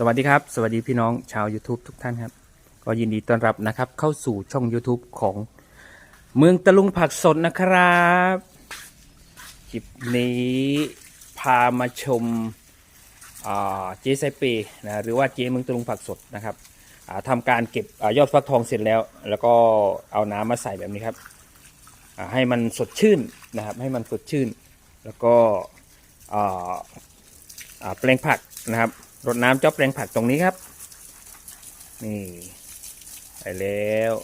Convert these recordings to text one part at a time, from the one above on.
สวัสดีครับ สวัสดีพี่น้องชาว YouTube ทุกท่านครับ ก็ยินดีต้อนรับนะครับ เข้าสู่ช่อง YouTube ของเมืองตะลุงผักสดนะครับคลิปนี้พามาชมเจไซเปนะหรือว่าเจเมืองตะลุงผักสดนะครับอ่าทำการเก็บอยอดฟักทองเสร็จแล้ว แล้วก็เอาน้ำมาใส่แบบนี้ครับให้มันสดชื่นนะครับ ให้มันสดชื่น แล้วก็แปลงผักนะครับ รดน้ำเจ้าแปลงผักตรงนี้ครับ นี่ไปแล้ว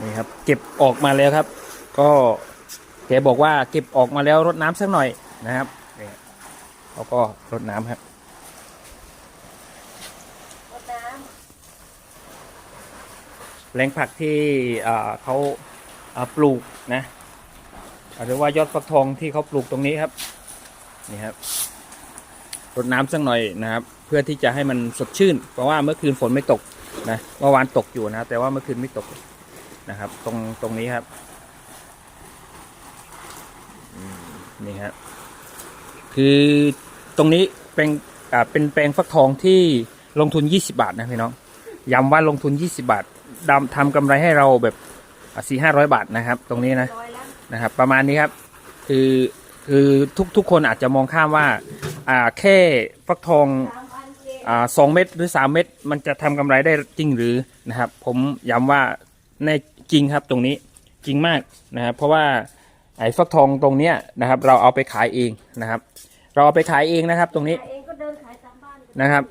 นี่ครับเก็บออกมาแล้วครับ ก็แกบอกว่าเก็บออกมาแล้วรดน้ำสักหน่อยนะครับนี่แล้วก็รดน้ำครับ รดน้ แปลงผักที่เขาปลูกนะหรือว่ายอดฟักทองที่เขาปลูกตรงนี้ครับนี่ครับรดน้ำสักหน่อยนะครับ เพื่อที่จะให้มันสดชื่น เพราะว่าเมื่อคืนฝนไม่ตกนะเมื่อวานตกอยู่นะแต่ว่าเมื่อคืนไม่ตกนะครับ ตรงตรงนี้ครับนี่ครับคือตรงนี้เป็นเป็นแปลงฟักทองที่ลงทุน 20 บาทนะพี่น้องย้ำว่าลงทุน 20 บาท ดำทำกำไรให้เราแบบสี่ห้าร้อยบาทนะครับ ตรงนี้นะนะครับ ประมาณนี้ครับ คือคือทุกทุกคนอาจจะมองข้ามว่าอ่าแค่ฟักทองอ่าสองเม็ดหรือสามเม็ดมันจะทำกำไรได้จริงหรือนะครับ ผมย้ำว่าในจริงครับตรงนี้จริงมากนะครับเพราะว่าไอ้ฟักทองตรงเนี้ยนะครับ เราเอาไปขายเองนะครับ เราเอาไปขายเองนะครับ ตรงนี้นะครับ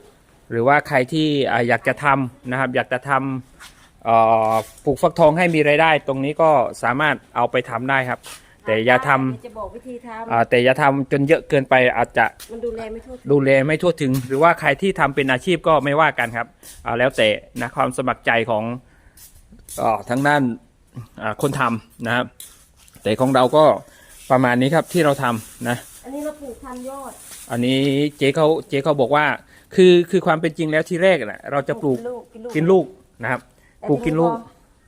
หรือว่าใครที่อ่าอยากจะทำนะครับ อยากจะทำ ปลูกฟักทองให้มีรายได้ ตรงนี้ก็สามารถเอาไปทำได้ครับ แต่อย่าทำจะบอกวิธีทอ่าแต่อย่าทำจนเยอะเกินไปอาจจะำมันดูแลไม่ทั่วถึงดูแลไม่ทั่วถึง หรือว่าใครที่ทำเป็นอาชีพก็ไม่ว่ากันครับอ่าแล้วแต่นะความสมัครใจของอ่าทั้งด้านอ่าคนทำนะครับ แต่ของเราก็ประมาณนี้ครับที่เราทำนะอันนี้เราปลูกพันยอด อันนี้เจ๊เขาเจ๊เขาบอกว่า คือคือความเป็นจริงแล้วที่แรกน่ะเราจะปลูกกินลูกกินลูกนะครับ แต่ปลูกกินลูกพอ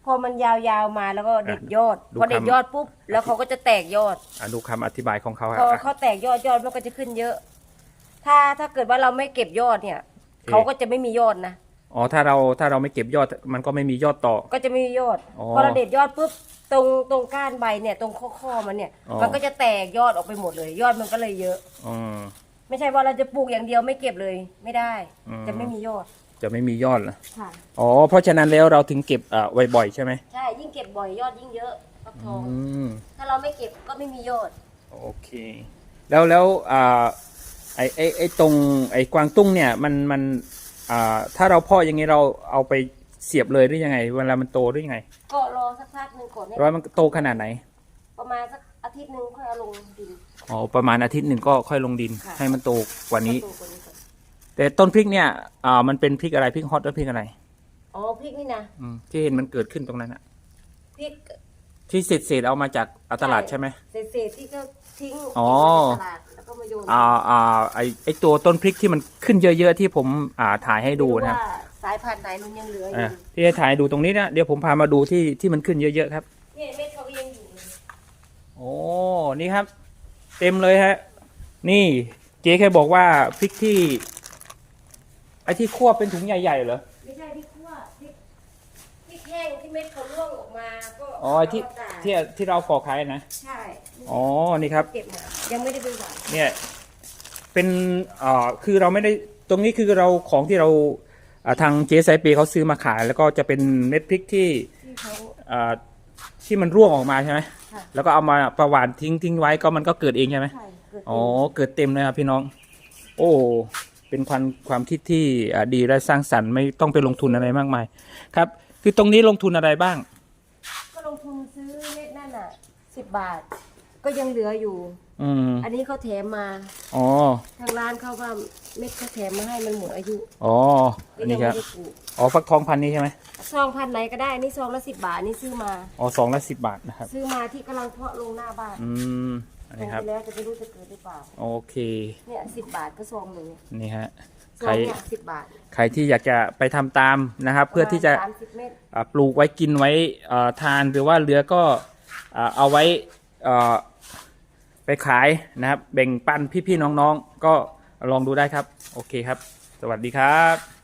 พอมันยาวๆมาแล้วก็เด็ดยอด ดูพอเด็ดคำ ยอดปุ๊บแล้วเขาก็จะแตกยอด อะดูคำอธิบายของเขาคพรัอบเขาแตกยอดยอดมันก็จะขึ้นเยอะ ถ้าถ้าเกิดว่าเราไม่เก็บยอดเนี่ยเขาก็จะไม่มียอดนะ อ๋อถ้าเราถ้าเราไม่เก็บยอดมันก็ไม่มียอดต่อ ก็จะไม่มียอด อ๋อพอเราเด็ดยอดปุ๊บตรงตรงก้านใบเนี่ยตรงข้อข้อมันเนี่ย อ๋อ มันก็จะแตกยอดออกไปหมดเลย ยอดมันก็เลยเยอะ อืม ไม่ใช่ว่าเราจะปลูกอย่างเดียวไม่เก็บเลยไม่ได้ อืม จะไม่มียอด จะไม่มียอดเหรอค่ะ อ๋อ เพราะฉะนั้นแล้วเราถึงเก็บอ่าไว้บ่อยใช่ไหมใช่ ยิ่งเก็บบ่อยยอดยิ่งเยอะฟักทองอืมถ้าเราไม่เก็บก็ไม่มียอด โอเค แล้วแล้วอ่าไอไอไอตรงไอกวางตุ้งเนี่ยมันมันอ่าถ้าเราเพาะอย่างนี้เราเอาไปเสียบเลยหรือยังไง เวลามันโตหรือยังไงก็รอสักพักหนึ่งก่อนให้ร้อยมันโตขนาดไหนประมาณสักอาทิตย์หนึ่งค่อยเอาลงดิน อ๋อประมาณอาทิตย์หนึ่งก็ค่อยลงดิน ค่ะ ให้มันโตกว่านี้ปลูกกว่านี้ก่อน แต่ต้นพริกเนี่ยอ่ามันเป็นพริกอะไรพริกฮอตหรือพริกอะไรอ๋อพริกนี่นะอืมที่เห็นมันเกิดขึ้นตรงนั้นอะพริกที่เศษเศษๆเอามาจากอ่าตลาดใช่ไหม เศษๆที่ก็ทิ้งอ๋อในตลาดแล้วก็มาโยนอ่าอ่าไอไอตัวต้นพริกที่มันขึ้นเยอะๆที่ผมอ่าถ่ายให้ดูนะครับไม่ว่าสายพันธุ์ไหนมันยังเหลืออยู่อ่าที่ให้ถ่ายให้ดูตรงนี้นะเดี๋ยวผมพามาดูที่ที่มันขึ้นเยอะๆครับ เนี่ยเม็ดเขาก็ยังอยู่เลยโอ้นี่ครับ เต็มเลยฮะ นี่เจ๊แค่บอกว่าพริกที่ ไอ้ที่คั่วเป็นถุงใหญ่ๆเหรอ ไม่ใช่พริกขั่วพริกพริกแห้งที่เม็ดเขาร่วงออกมา ก็อ๋อที่เอามาตากที่ที่เราปอกขายนะ ใช่อ๋อ นี่ครับ เก็บมายังไม่ได้ไปหวานเนี่ย เป็นอ่าคือเราไม่ได้ ตรงนี้คือเราของที่เราอ่าทางเจ๊ไซเปเขาซื้อมาขาย แล้วก็จะเป็นเม็ดพริกที่ที่เขา อ่าที่มันร่วงออกมาใช่ไหม ค่ะ แล้วก็เอามาประวานทิ้งทิ้งไว้ก็มันก็เกิดเองใช่ไหม ใช่เกิดอ๋อ เกิดเต็มเลยครับพี่น้อง โอ้ เป็นความความคิดที่อ่าดีและสร้างสรรค์ไม่ต้องไปลงทุนอะไรมากมาย ครับ คือตรงนี้ลงทุนอะไรบ้าง ก็ลงทุนซื้อเม็ดนั่นอะสิบบาท ก็ยังเหลืออยู่ อืมอันนี้เขาแถมมา อ๋อ ทางร้านเขาว่าเม็ดเขาแถมมาให้มันหมดอายุอ๋อ ก็อันยันี้งคไม่รับ ได้ปลูกอ๋อฟักทองพันธุ์นี้ใช่ไหมซองพันไหนก็ได้อันนี่ซองละสิบบาทอันนี่ซื้อมา อ๋อสองละสิบบาทนะครับ ซื้อมาที่กำลังเพาะลงหน้าบ้าน อืม อันปลูนี้กครับไปแล้วจะไม่รู้จะเกิดหรือเปล่า โอเค เนี่ยสิบบาทก็ซองหนึ่งนี่ฮะซใครองเนี่ยสิบบาทใครที่อยากจะไปทำตามนะครับ เพื่อที่จะ สามสิบเมตรอ่าปลูกไว้กินไว้เอ่อทานหรือว่าเหลือก็อ่าเอาไว้เอ่อไปขายนะครับ แบ่งปันพี่ๆน้องๆ ก็ลองดูได้ครับ โอเคครับ สวัสดีครับ